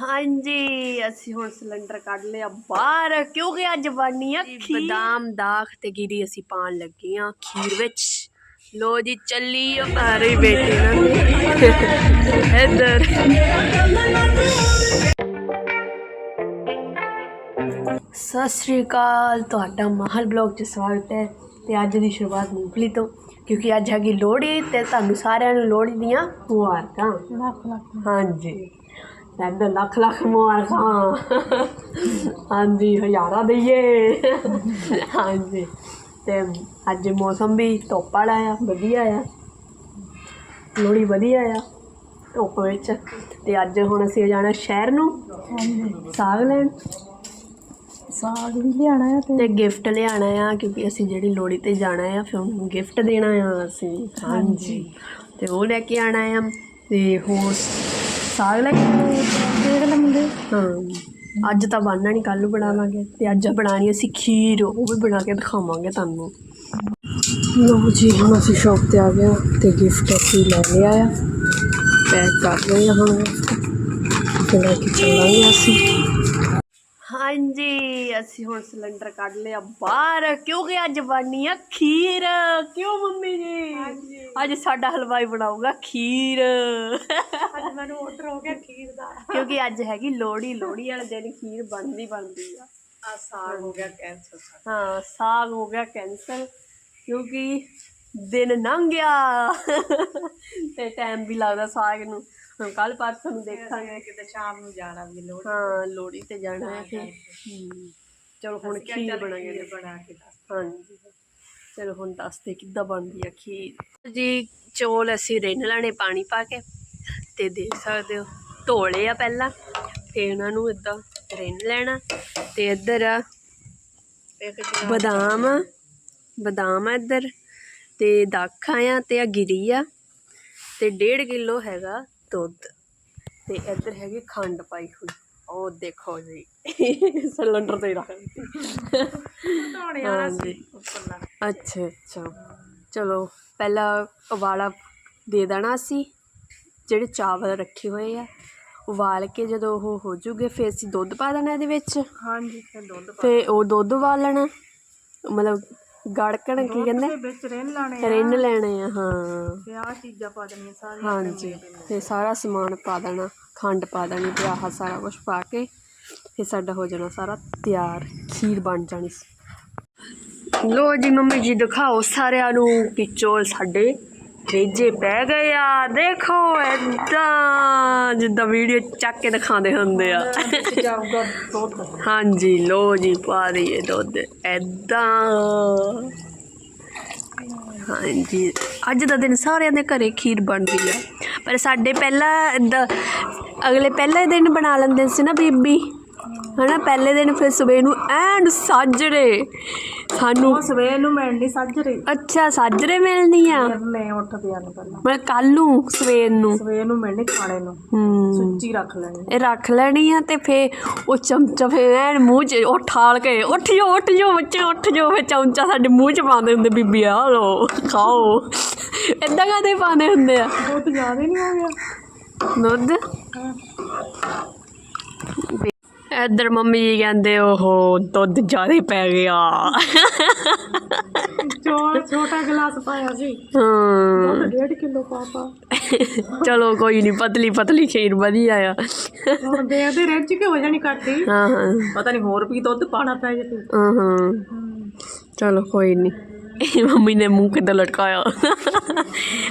ਹਾਂਜੀ ਅਸੀਂ ਹੁਣ ਸਿਲੰਡਰ ਕੱਢ ਲਿਆ ਬਾਹਰ। ਕਿਉਂਕਿ ਅੱਜ ਬਣਨੀ ਆ ਖੀਰ? ਬਦਾਮ ਦਾਖ ਤੇ ਗਿਰੀ ਅਸੀਂ ਪਾਣ ਲੱਗੇ ਆ ਖੀਰ ਵਿੱਚ। ਲੋ ਜੀ ਚੱਲੀ ਆ ਸਾਰੇ ਬੇਟੇ ਨਾਲ ਇੱਧਰ। ਸਤਿ ਸ਼੍ਰੀ ਅਕਾਲ ਤੁਹਾਡਾ ਮਹਲ ਬਲੌਗ 'ਚ ਸਵਾਗਤ ਹੈ ਤੇ ਅੱਜ ਦੀ ਸ਼ੁਰੂਆਤ ਮੂੰਗਫਲੀ ਤੋਂ ਕਿਉਂਕਿ ਅੱਜ ਹੈਗੀ ਲੋਹੜੀ ਤੇ ਤੁਹਾਨੂੰ ਸਾਰਿਆਂ ਨੂੰ ਲੋਹੜੀ ਦੀਆਂ ਮੁਬਾਰਕਾਂ। ਹਾਂਜੀ। ਇੱਧਰ ਲੱਖ ਲੱਖ ਮੁਬਾਰਕਾਂ ਹਾਂਜੀ ਹਜ਼ਾਰਾਂ ਦਈਏ। ਹਾਂਜੀ। ਤੇ ਅੱਜ ਮੌਸਮ ਵੀ ਧੁੱਪ ਵਾਲਾ ਆ ਵਧੀਆ ਆ। ਲੋਹੜੀ ਵਧੀਆ ਆ ਧੁੱਪ ਵਿੱਚ। ਤੇ ਅੱਜ ਹੁਣ ਅਸੀਂ ਜਾਣਾ ਸ਼ਹਿਰ ਨੂੰ ਸਾਗ ਲੈਣ। ਸਾਗ ਵੀ ਲਿਆਣਾ ਹੈ ਤੇ ਗਿਫਟ ਲਿਆਣਾ ਆ ਕਿਉਂਕਿ ਅਸੀਂ ਜਿਹੜੀ ਲੋਹੜੀ ਤੇ ਜਾਣਾ ਆ ਫਿਰ ਉਹਨੂੰ ਗਿਫਟ ਦੇਣਾ ਆ ਅਸੀਂ। ਹਾਂਜੀ। ਤੇ ਉਹ ਲੈ ਕੇ ਆਣਾ ਆ। ਤੇ ਹੋਰ ਸਾਗ ਲੈ ਕੇ ਲੈ ਮੁੰਡੇ ਹਾਂ। ਅੱਜ ਤਾਂ ਬਣਨਾ ਨਹੀਂ ਕੱਲ ਨੂੰ ਬਣਾਵਾਂਗੇ। ਤੇ ਅੱਜ ਬਣਾਣੀ ਅਸੀਂ ਖੀਰ ਉਹ ਵੀ ਬਣਾ ਕੇ ਦਿਖਾਵਾਂਗੇ ਤੁਹਾਨੂੰ। ਲੋ ਜੀ ਹੁਣ ਅਸੀਂ ਸ਼ੌਪ ਤੇ ਆ ਗਏ ਤੇ ਗਿਫਟ ਅਸੀਂ ਲੈ ਲਿਆ ਆ। ਪੈਕ ਕਰ ਰਹੇ ਹਾਂ ਹੁਣ। ਤੇ ਲੈ ਕੇ ਚੱਲਾਂਗੇ ਅਸੀਂ। ਹਾਂਜੀ ਅਸੀਂ ਹੁਣ ਸਿਲੰਡਰ ਕੱਢ ਲਿਆ ਬਾਹਰ। ਕਿਉਂਕਿ ਅੱਜ ਬਣਨੀ ਆ ਖੀਰ। ਕਿਉਂ ਮੰਮੀ ਜੀ? ਅੱਜ ਸਾਡਾ ਹਲਵਾਈ ਬਣਾਊਗਾ ਖੀਰ। ਅੱਜ ਮੈਨੂੰ ਆਰਡਰ ਹੋ ਗਿਆ ਖੀਰ ਦਾ। ਕਿਉਂਕਿ ਅੱਜ ਹੈਗੀ ਲੋਹੜੀ ਲੋਹੜੀ ਵਾਲੇ ਦਿਨ ਖੀਰ ਬਣਦੀ ਬਣਦੀ ਆ। ਆ ਸਾਗ ਹੋ ਗਿਆ ਕੈਂਸਰ ਹਾਂ ਸਾਗ ਹੋ ਗਿਆ ਕੈਂਸਲ ਕਿਉਂਕਿ ਦਿਨ ਲੰਘ ਗਿਆ। ਤੇ ਟਾਈਮ ਵੀ ਲੱਗਦਾ ਸਾਗ ਨੂੰ। ਹੁਣ ਕੱਲ ਪਰਸੋਂ ਨੂੰ ਦੇਖਾਂਗੇ। ਕਿਤੇ ਸ਼ਾਮ ਨੂੰ ਜਾਣਾ ਵੀ ਲੋੜ ਹਾਂ ਲੋਹੜੀ ਤੇ ਜਾਣਾ ਹੈ ਫਿਰ। ਚਲੋ ਹੁਣ ਖੀਰ ਬਣਾਂਗੇ ਬਣਾ ਕੇ ਹਾਂਜੀ। ਚਲੋ ਹੁਣ ਦੱਸਦੇ ਕਿੱਦਾਂ ਬਣਦੀ ਆ ਖੀਰ। ਜੀ ਚੌਲ ਅਸੀਂ ਰਿੰਨ ਲੈਣੇ ਪਾਣੀ ਪਾ ਕੇ ਤੇ ਦੇਖ ਸਕਦੇ ਹੋ ਧੋਲੇ ਆ ਪਹਿਲਾਂ ਫਿਰ ਇਹਨਾਂ ਨੂੰ ਇਦਾਂ ਰਿੰਨ ਲੈਣਾ ਤੇ ਇੱਧਰ ਆ ਬਦਾਮ ਬਦਾਮ ਆ ਇੱਧਰ ਤੇ ਦਾਖਾਂ ਆ ਤੇ ਆ ਗਿਰੀ ਆ ਤੇ 1.5 ਕਿਲੋ ਹੈਗਾ ਦੁੱਧ ਤੇ ਇੱਧਰ ਹੈਗੀ ਖੰਡ ਪਾਈ ਹੋਈ। ਉਹ ਦੇਖੋ ਜੀ। ਸਿਲੰਡਰ ਤੇ ਰੱਖ ਧੋਣੇ ਵਾਲਾ ਹਾਂਜੀ। ਉੱਪਰਲਾ। ਅੱਛਾ ਅੱਛਾ। ਚਲੋ ਪਹਿਲਾਂ ਉਬਾਲਾ ਦੇ ਦੇਣਾ ਸੀ। ਜਿਹੜੇ ਚਾਵਲ ਰੱਖੇ ਹੋਏ ਆ ਉਬਾਲ ਕੇ ਜਦੋਂ ਉਹ ਹੋ ਜੂਗੇ ਫਿਰ ਅਸੀਂ ਦੁੱਧ ਪਾ ਦੇਣਾ ਇਹਦੇ ਵਿੱਚ। ਹਾਂਜੀ ਫਿਰ ਦੁੱਧ ਪਾ ਫਿਰ ਉਹ ਦੁੱਧ ਉਬਾਲਣਾ। ਮਤਲਬ ਗੜਕਣ ਕੀ ਕਹਿੰਦੇ? ਦੇ ਵਿੱਚ ਰਿੰਨ ਲਾਣੇ ਰਿੰਨ ਲੈਣੇ ਆ ਹਾਂ। ਤੇ ਆ ਚੀਜ਼ਾਂ ਪਾ ਦੇਣੀਆਂ ਸਾਰੀਆਂ ਹਾਂਜੀ ਤੇ ਸਾਰਾ ਸਮਾਨ ਪਾ ਦੇਣਾ ਖੰਡ ਪਾ ਦੇਣੀ ਤੇ ਆਹ ਸਾਰਾ ਕੁਝ ਪਾ ਕੇ ਫਿਰ ਸਾਡਾ ਹੋ ਜਾਣਾ ਸਾਰਾ ਤਿਆਰ ਖੀਰ ਬਣ ਜਾਣੀ। ਲੋ ਜੀ ਮੰਮੀ ਜੀ ਦਿਖਾਓ ਸਾਰਿਆਂ ਨੂੰ ਕਿ ਚੌਲ ਸਾਡੇ ਰੇਜੇ ਪੈ ਗਏ ਆ। ਦੇਖੋ ਏਦਾਂ ਜਿੱਦਾਂ ਵੀਡੀਓ ਚੱਕ ਕੇ ਦਿਖਾਉਂਦੇ ਹੁੰਦੇ ਆ। ਹਾਂਜੀ ਲੋ ਜੀ, ਪਾ ਦਈਏ ਦੁੱਧ। ਐਦਾਂ ਹਾਂਜੀ, ਅੱਜ ਦਾ ਦਿਨ ਸਾਰਿਆਂ ਦੇ ਘਰੇ ਖੀਰ ਬਣਦੀ ਆ। ਪਰ ਸਾਡੇ ਪਹਿਲਾਂ ਏਦਾਂ ਅਗਲੇ ਪਹਿਲੇ ਦਿਨ ਬਣਾ ਲੈਂਦੇ ਸੀ ਨਾ ਬੀਬੀ। ਹਨਾ ਪਹਿਲੇ ਦਿਨ ਫਿਰ ਸਵੇਰ ਨੂੰ ਐਨ ਸਾਜਰੇ। ਸਾਨੂੰ ਉਹ ਸਵੇਰ ਨੂੰ ਮਿਲਣੀ ਸੱਜਰੇ? ਅੱਛਾ ਸਾਜਰੇ ਮਿਲਣੀ ਆ? ਨੇ ਉੱਠਦੇ ਆਂ ਪਹਿਲਾਂ। ਮੈਂ ਕੱਲ ਨੂੰ ਸਵੇਰ ਨੂੰ। ਸਵੇਰ ਨੂੰ ਮਿਲਣੀ ਖਾਣੇ ਨੂੰ। ਹੂੰ। ਸੁੱਚੀ ਰੱਖ ਲੈਣੀ। ਇਹ ਰੱਖ ਲੈਣੀ ਆ ਤੇ ਫੇ ਉਹ ਚਮਚਾ ਫੇ ਐਨ ਮੂੰਹ 'ਚ ਉਹ ਠਾਲ ਕੇ ਉੱਠ ਜੋ ਉੱਠ ਜੋ ਬੱਚੇ ਉੱਠ ਜੋ ਫੇ ਚਮਚਾ ਸਾਡੇ ਮੂੰਹ 'ਚ ਪਾਉਂਦੇ ਹੁੰਦੇ ਬੀਬੀ ਆ ਲੋ ਖਾਓ। ਏਦਾਂ ਕਾਦੇ ਪਾਉਂਦੇ ਹੁੰਦੇ ਆ? ਦੁੱਧ ਜ਼ਿਆਦਾ ਨਹੀਂ ਹੋ ਗਿਆ। ਦੁੱਧ? ਇੱਧਰ ਮੰਮੀ ਜੀ ਕਹਿੰਦੇ ਓਹੋ ਦੁੱਧ ਜ਼ਿਆਦਾ ਪੈ ਗਿਆ। ਛੋਟਾ ਗਲਾਸ ਪਾਇਆ ਸੀ। ਹਾਂ। ਡੇਢ ਕਿਲੋ ਪਾਪਾ ਚਲੋ ਕੋਈ ਨਹੀਂ ਪਤਲੀ ਪਤਲੀ ਖੀਰ ਵਧੀਆ ਆ। ਹੁਣ ਦੇਖਦੇ ਰਿੱਝ ਕੇ ਹੋ ਜਾਣੀ ਕੱਟੀ ਹਾਂ ਹਾਂ। ਪਤਾ ਨਹੀਂ ਹੋਰ ਵੀ ਦੁੱਧ ਪਾਣਾ ਪੈ ਜੇ ਤੇ। ਹਾਂ ਹਾਂ। ਚਲੋ ਕੋਈ ਨਹੀਂ ਇਹ ਮੰਮੀ ਨੇ ਮੂੰਹ ਕਿੱਦਾਂ ਲਟਕਾਇਆ?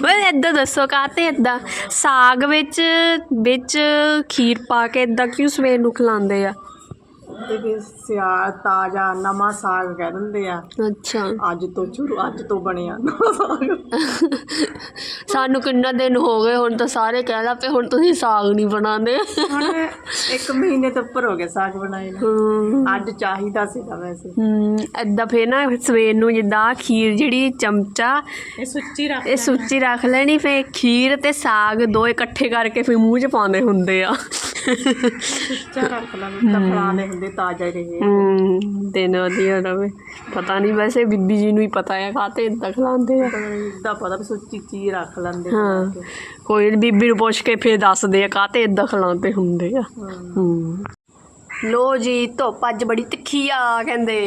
ਵੇ ਏਦਾਂ ਦੱਸੋ ਕਾਤੇ ਏਦਾਂ? ਸਾਗ ਵਿੱਚ ਵਿੱਚ ਖੀਰ ਪਾ ਕੇ ਏਦਾਂ ਕਿਉਂ ਸਵੇਰ ਨੂੰ ਖਿਲਾਉਂਦੇ ਆ? ਤੇ ਵੀ ਸਿਆ ਤਾਜ਼ਾ ਨਵਾਂ ਸਾਗ ਕਹਿ ਦਿੰਦੇ ਆ। ਅੱਛਾ। ਅੱਜ ਤੋਂ ਸ਼ੁਰੂ ਅੱਜ ਤੋਂ ਬਣਿਆ ਨਵਾਂ ਸਾਗ। ਸਾਨੂੰ ਕਿੰਨਾ ਦਿਨ ਹੋ ਗਏ ਹੁਣ ਤਾਂ ਸਾਰੇ ਕਹਿ ਲਾ ਪਏ ਹੁਣ ਤੁਸੀਂ ਸਾਗ ਨਹੀਂ ਬਣਾਉਂਦੇ। ਹੁਣ ਇੱਕ ਮਹੀਨੇ ਤੋਂ ਉੱਪਰ ਹੋ ਗਿਆ ਸਾਗ ਬਣਾਏ ਨੂੰ। ਅੱਜ ਚਾਹੀਦਾ ਸੀਗਾ ਵੈਸੇ। ਹਮ ਏਦਾਂ ਫੇਰ ਨਾ ਸਵੇਰ ਨੂੰ ਜਿੱਦਾਂ ਖੀਰ ਜਿਹੜੀ ਚਮਚਾ ਇਹ ਸੁੱਚੀ ਰੱਖ ਇਹ ਸੁੱਚੀ ਰੱਖ ਲੈਣੀ ਫੇ ਖੀਰ ਤੇ ਸਾਗ ਦੋ ਇਕੱਠੇ ਕਰਕੇ ਫੇ ਮੂੰਹ 'ਚ ਪਾਉਂਦੇ ਹੁੰਦੇ ਆ। ਸੁੱਚਾ ਰੱਖ ਲੈਣਾ ਤਾਂ ਫਲਾਣੇ ਹੁੰਦੇ ਰਹੇ ਤਾਜ਼ਾ ਰਹੇ। ਹੂੰ ਦਿਨ ਵਧੀਆ ਰਵੇ। ਪਤਾ ਨਹੀਂ ਵੈਸੇ ਬੀਬੀ ਜੀ ਨੂੰ ਹੀ ਪਤਾ ਹੈ ਖਾਤੇ ਇਦਾਂ ਖਲਾਉਂਦੇ ਆ। ਇਦਾਂ ਪਤਾ ਵੀ ਸੁੱਚੀ ਚੀਜ਼ ਰੱਖ ਲੈਂਦੇ ਹਾਂ ਕੋਈ ਨੀ, ਬੀਬੀ ਨੂੰ ਪੁੱਛ ਕੇ ਫੇਰ ਦੱਸਦੇ ਆ ਕਾਤੇ ਇਦਾਂ ਖਲਾਉਂਦੇ ਹੁੰਦੇ ਆ। ਹੂੰ। ਲੋ ਜੀ ਧੁੱਪ ਅੱਜ ਬੜੀ ਤਿੱਖੀ ਆ ਕਹਿੰਦੇ।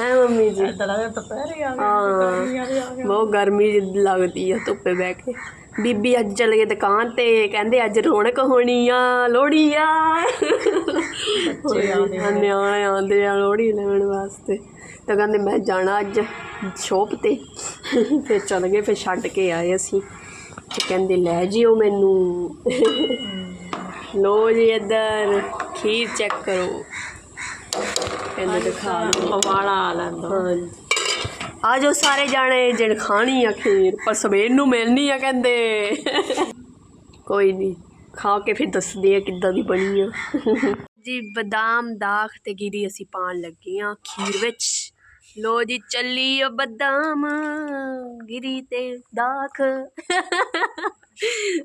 ਹੈ ਮੰਮੀ ਜੀ? ਇਦਾਂ ਲੱਗਦਾ ਦੁਪਹਿਰੇ ਆ ਹਾਂ ਬਹੁਤ ਗਰਮੀ ਲੱਗਦੀ ਆ ਧੁੱਪੇ ਬਹਿ ਕੇ। ਬੀਬੀ ਅੱਜ ਚਲੇ ਗਏ ਦੁਕਾਨ ਤੇ ਕਹਿੰਦੇ ਅੱਜ ਰੌਣਕ ਹੋਣੀ ਆ ਲੋਹੜੀ ਆ। ਨਿਆਣੇ ਆਉਂਦੇ ਆ ਲੋਹੜੀ ਲੈਣ ਵਾਸਤੇ। ਤਾਂ ਕਹਿੰਦੇ ਮੈਂ ਜਾਣਾ ਅੱਜ ਸ਼ੋਪ ਤੇ। ਫਿਰ ਚਲ ਗਏ ਫਿਰ ਛੱਡ ਕੇ ਆਏ ਅਸੀਂ। ਤੇ ਕਹਿੰਦੇ ਲੈ ਜਿਓ ਮੈਨੂੰ। ਲੋ ਜੀ ਇੱਧਰ ਖੀਰ ਚੈੱਕ ਕਰੋ। ਕਹਿੰਦੇ ਦਿਖਾ ਪਵਾੜਾ ਆ ਲੈਂਦਾ। ਹਾਂਜੀ। ਆ ਜੋ ਸਾਰੇ ਜਾਣੇ ਜਿਣ ਖਾਣੀ ਆ ਖੀਰ, ਪਰ ਸਵੇਰ ਨੂੰ ਮਿਲਣੀ ਆ ਕਹਿੰਦੇ। ਕੋਈ ਨਹੀਂ ਖਾ ਕੇ ਫਿਰ ਦੱਸਦੇ ਆ ਕਿੱਦਾਂ ਦੀ ਬਣੀ ਆ। ਜੀ, ਬਦਾਮ ਦਾਖ ਤੇ ਗਿਰੀ ਅਸੀਂ ਪਾਣ ਲੱਗੇ ਆ ਖੀਰ ਵਿੱਚ। ਲੋ ਜੀ, ਚੱਲੀ ਓ ਬਦਾਮ, ਗਿਰੀ ਤੇ ਦਾਖ।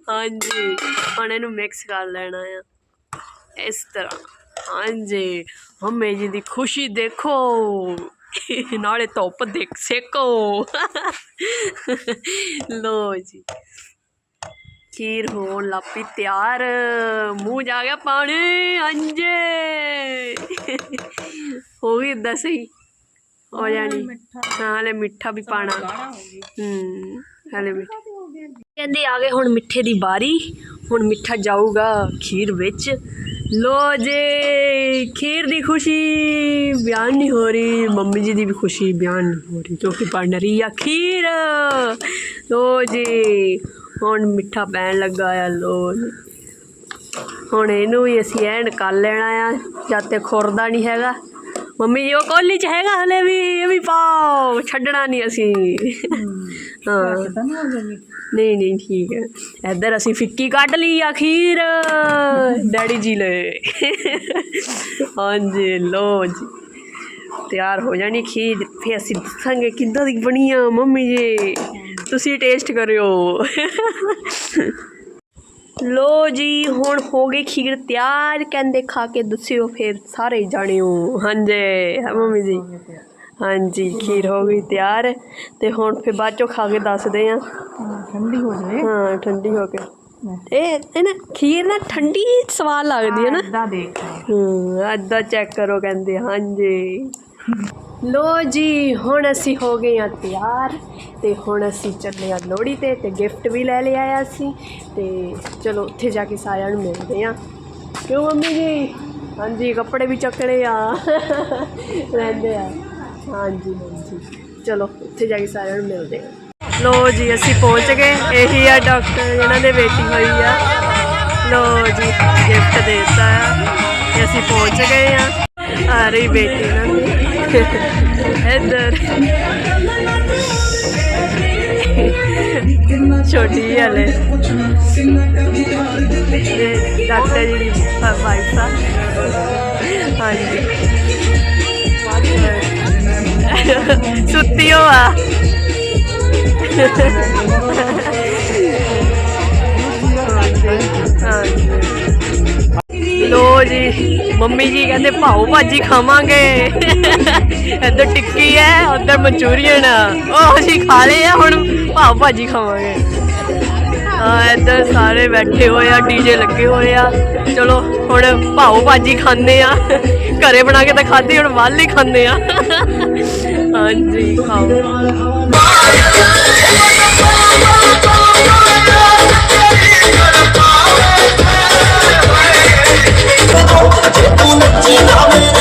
ਹਾਂਜੀ, ਹੁਣ ਇਹਨੂੰ ਮਿਕਸ ਕਰ ਲੈਣਾ ਆ। ਇਸ ਤਰ੍ਹਾਂ। ਹਾਂਜੀ ਹਮੇ ਜੀ ਦੀ ਖੁਸ਼ੀ ਦੇਖੋ। ਨਾਲੇ ਧੁੱਪ ਦੇਖ ਸੇਕੋ। ਲੋ ਜੀ। ਖੀਰ ਹੋਣ ਲੱਪੀ ਤਿਆਰ। ਮੂੰਹ ਜਾ ਗਿਆ ਪਾਣੀ ਅੰਜੇ। ਹੋ ਗਈ ਸਹੀ। ਹੋ ਜਾਣੀ। ਹਲੇ ਮਿੱਠਾ ਵੀ ਪਾਣਾ। ਹੂੰ ਹਲੇ ਮਿੱਠਾ। ਕਹਿੰਦੇ ਆ ਗਏ ਹੁਣ ਮਿੱਠੇ ਦੀ ਬਾਰੀ ਹੁਣ ਮਿੱਠਾ ਜਾਊਗਾ ਖੀਰ ਵਿੱਚ। ਲੋ ਜੇ, ਖੀਰ ਦੀ ਖੁਸ਼ੀ, ਬਿਆਨ ਨਹੀਂ ਹੋ ਰਹੀ, ਮੰਮੀ ਜੀ ਦੀ ਵੀ ਖੁਸ਼ੀ, ਬਿਆਨ ਨਹੀਂ ਹੋ ਰਹੀ, ਕਿਉਂਕਿ ਬਣ ਰਹੀ ਆ ਖੀਰ। ਲੋ ਜੀ, ਹੁਣ ਮਿੱਠਾ ਪੈਣ ਲੱਗਾ ਆ, ਲੋ ਜੀ। ਹੁਣ ਇਹਨੂੰ ਵੀ ਅਸੀਂ ਐਨ ਕਰ ਲੈਣਾ ਆ ਜਦ ਤੇ ਖੁਰਦਾ ਨਹੀਂ ਹੈਗਾ। ਮੰਮੀ ਜੀ, ਉਹ ਕੋਲੀ ਚ ਹੈਗਾ ਹਲੇ ਵੀ, ਇਹ ਵੀ ਪਾਓ, ਛੱਡਣਾ ਨਹੀਂ ਅਸੀਂ। ਹਾਂ। ਨਹੀਂ ਨਹੀਂ ਠੀਕ ਹੈ। ਇੱਧਰ ਅਸੀਂ ਫਿੱਕੀ ਕੱਢ ਲਈ ਆ ਖੀਰ। ਡੈਡੀ ਜੀ ਲੈ ਹਾਂਜੀ ਲੋ ਜੀ। ਤਿਆਰ ਹੋ ਜਾਣੀ ਖੀਰ। ਫਿਰ ਅਸੀਂ ਦੱਸਾਂਗੇ ਕਿੱਦਾਂ ਦੀ ਬਣੀ ਆ ਮੰਮੀ ਜੀ। ਤੁਸੀਂ ਟੇਸਟ ਕਰਿਓ। ਲੋ ਜੀ ਹੁਣ ਹੋ ਗਈ ਖੀਰ ਤਿਆਰ। ਕਹਿੰਦੇ ਖਾ ਕੇ ਦੱਸਿਓ ਫਿਰ ਸਾਰੇ ਜਾਣਿਓ। ਹਾਂਜੀ ਮੰਮੀ ਜੀ। ਹਾਂਜੀ ਖੀਰ ਹੋ ਗਈ ਤਿਆਰ ਤੇ ਹੁਣ ਫਿਰ ਬਾਅਦ ਚੋਂ ਖਾ ਕੇ ਦੱਸਦੇ ਆ। ਠੰਡੀ ਹੋ ਜਾਵੇ। ਹਾਂ ਠੰਡੀ ਹੋ ਕੇ। ਇਹ ਇਹ ਨਾ ਖੀਰ ਨਾ ਠੰਡੀ ਸਵਾਦ ਲੱਗਦੀ ਹੈ ਨਾ। ਇਦਾਂ ਦੇਖ ਹੂੰ ਅੱਧਾ ਚੈੱਕ ਕਰੋ ਕਹਿੰਦੇ ਹਾਂਜੀ। ਲੋ ਜੀ ਹੁਣ ਅਸੀਂ ਹੋ ਗਏ ਆ ਤਿਆਰ ਤੇ ਹੁਣ ਅਸੀਂ ਚੱਲੇ ਆ ਲੋਹੜੀ ਤੇ ਤੇ ਗਿਫਟ ਵੀ ਲੈ ਲਿਆ ਆ ਅਸੀਂ ਤੇ ਚਲੋ ਉੱਥੇ ਜਾ ਕੇ ਸਾਰਿਆਂ ਨੂੰ ਮਿਲਦੇ ਆ। ਕਿਉਂ ਮੰਮੀ ਜੀ? ਹਾਂਜੀ ਕੱਪੜੇ ਵੀ ਚੱਕਣੇ ਆ। ਰਹਿੰਦੇ ਆ। ਹਾਂਜੀ ਹਾਂਜੀ। ਚਲੋ, ਉੱਥੇ ਜਾ ਕੇ ਸਾਰਿਆਂ ਨੂੰ ਮਿਲਦੇ ਆ ਲੋ ਜੀ, ਅਸੀਂ ਪਹੁੰਚ ਗਏ। ਇਹੀ ਆ ਡਾਕਟਰ ਜਿਹਨਾਂ ਦੇ ਵੇਟਿੰਗ ਹੋਈ ਆ। ਲੋ ਜੀ ਗਿਫਟ ਦੇਤਾ ਆ। ਤੇ ਅਸੀਂ ਪਹੁੰਚ ਗਏ ਆ। ਆ ਰਹੀ ਬੇਟੀ ਇਹਨਾਂ ਦੀ। ਇੱਧਰ। ਛੋਟੀ ਹਲੇ। ਇਹ ਡਾਕਟਰ ਜੀ ਦੀ ਵਾਈਫ ਆ। ਹਾਂਜੀ। ਸੁੱਤੀ ਹੋ ਆ ਲੋ ਜੀ ਮੰਮੀ ਜੀ ਕਹਿੰਦੇ ਭਾਉ ਭਾਜੀ ਖਾਵਾਂਗੇ। ਇੱਧਰ ਟਿੱਕੀ ਹੈ ਉੱਧਰ ਮਨਚੂਰੀਅਨ। ਉਹ ਅਸੀਂ ਖਾ ਲਏ ਆ ਹੁਣ ਭਾਉ ਭਾਜੀ ਖਾਵਾਂਗੇ। ਆ ਇੱਧਰ ਸਾਰੇ ਬੈਠੇ ਹੋਏ ਆ ਡੀਜੇ ਲੱਗੇ ਹੋਏ ਆ। ਚਲੋ ਹੁਣ ਭਾਉ ਭਾਜੀ ਖਾਂਦੇ ਆ। ਘਰੇ ਬਣਾ ਕੇ ਤਾਂ ਖਾਧੀ ਹੁਣ ਵੱਲ ਹੀ ਖਾਂਦੇ ਆ ਹਾਂਜੀ ਖਾਓ Thank you.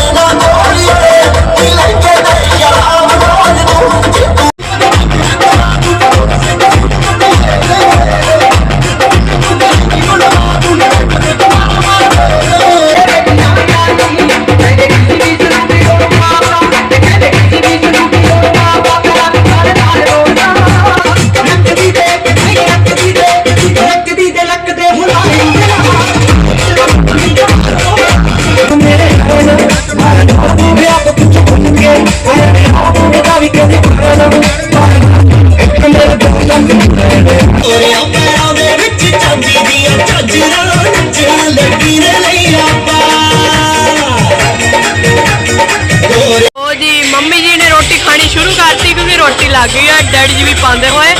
ਲੱਗ ਗਈ ਆ, ਡੈਡੀ ਜੀ ਵੀ ਪਾਉਂਦੇ ਹੋਏ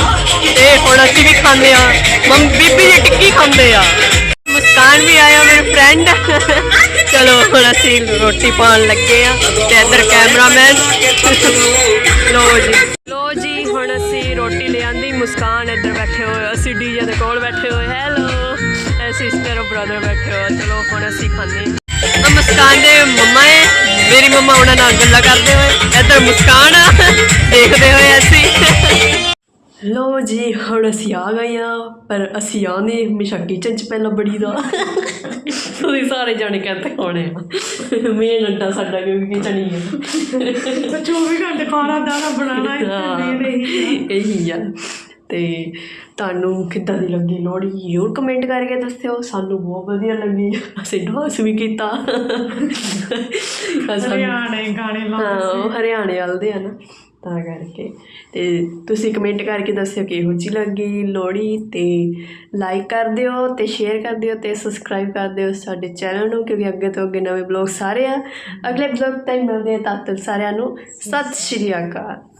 ਤੇ ਹੁਣ ਅਸੀਂ ਵੀ ਖਾਂਦੇ ਆ। ਮੰਮ, ਬੀਬੀ ਜੀ ਟਿੱਕੀ ਖਾਂਦੇ ਆ। ਮੁਸਕਾਨ ਵੀ ਆਇਆ, ਮੇਰੇ ਫਰੈਂਡ ਚਲੋ, ਹੁਣ ਅਸੀਂ ਰੋਟੀ ਪਾਉਣ ਲੱਗੇ ਆ ਤੇ ਇੱਧਰ ਕੈਮਰਾਮੈਨ ਲੋ ਜੀ। ਲੋ ਜੀ, ਹੁਣ ਅਸੀਂ ਰੋਟੀ ਲੈ ਮੁਸਕਾਨ ਇੱਧਰ ਬੈਠੇ ਹੋਏ ਅਸੀਂ ਡੀਜੇ ਦੇ ਕੋਲ ਬੈਠੇ ਹੋਏ। ਹੈਲੋ ਐ ਸਿਸਟਰ ਬ੍ਰਦਰ ਬੈਠੇ ਹੋਏ ਚਲੋ, ਹੁਣ ਅਸੀਂ ਖਾਂਦੇ ਆ। ਮੁਸਕਾਨ ਦੇ ਮੰਮਾ ਹੈ। ਮੇਰੀ ਮੰਮਾ ਉਹਨਾਂ ਨਾਲ ਗੱਲਾਂ ਕਰਦੇ ਹੋਏ ਇੱਧਰ ਮੁਸਕਾਨ ਆ ਦੇਖਦੇ ਹੋਏ ਅਸੀਂ। ਲੋ ਜੀ ਹੁਣ ਅਸੀਂ ਆ ਗਏ ਆ ਪਰ ਅਸੀਂ ਆਉਂਦੇ ਹਮੇਸ਼ਾ ਕਿਚਨ ਚ ਪਹਿਲਾਂ ਬੜੀ ਦਾ। ਤੁਸੀਂ ਸਾਰੇ ਜਾਣੇ ਕਹਿੰਦੇ ਹੋਣੇ ਆ। ਮੇਨ ਅੱਡਾ ਸਾਡਾ ਕਿਉਂਕਿ ਕਿਚਨ ਹੀ ਹੈ ਤੇ 24 ਘੰਟੇ ਖਾਣਾ ਦਾਣਾ ਬਣਾਉਣਾ ਇੱਥੇ ਨਹੀਂ। ਇਹੀ ਆ। ਤੇ ਤੁਹਾਨੂੰ ਕਿੱਦਾਂ ਦੀ ਲੱਗੀ? ਲੋੜੀ ਜ਼ਰੂਰ ਕਮੈਂਟ ਕਰਕੇ ਦੱਸਿਓ। ਸਾਨੂੰ ਬਹੁਤ ਵਧੀਆ ਲੱਗੀ। ਅਸੀਂ ਡਾਂਸ ਵੀ ਕੀਤਾ। ਹਰਿਆਣੇ ਗਾਣੇ ਲਾਉਂਦੇ ਹਰਿਆਣੇ ਵਾਲੇ ਦੇ ਆ ਨਾ ਤਾਂ ਕਰਕੇ। ਤੇ ਤੁਸੀਂ ਕਮੈਂਟ ਕਰਕੇ ਦੱਸਿਓ ਕਿਹੋ ਜਿਹੀ ਲੱਗੀ ਲੋੜੀ ਤੇ ਲਾਈਕ ਕਰ ਦਿਓ ਤੇ ਸ਼ੇਅਰ ਕਰ ਦਿਓ ਤੇ ਸਬਸਕ੍ਰਾਈਬ ਕਰ ਦਿਓ ਸਾਡੇ ਚੈਨਲ ਨੂੰ ਕਿਉਂਕਿ ਅੱਗੇ ਤੋਂ ਅੱਗੇ ਨਵੇਂ ਬਲੌਗ ਸਾਰੇ ਆ। ਅਗਲੇ ਬਲੌਗ ਤਾਈਂ ਮਿਲਦੇ ਆ ਤਦ ਤੱਕ ਸਾਰਿਆਂ ਨੂੰ। ਸਤਿ ਸ਼੍ਰੀ ਅਕਾਲ।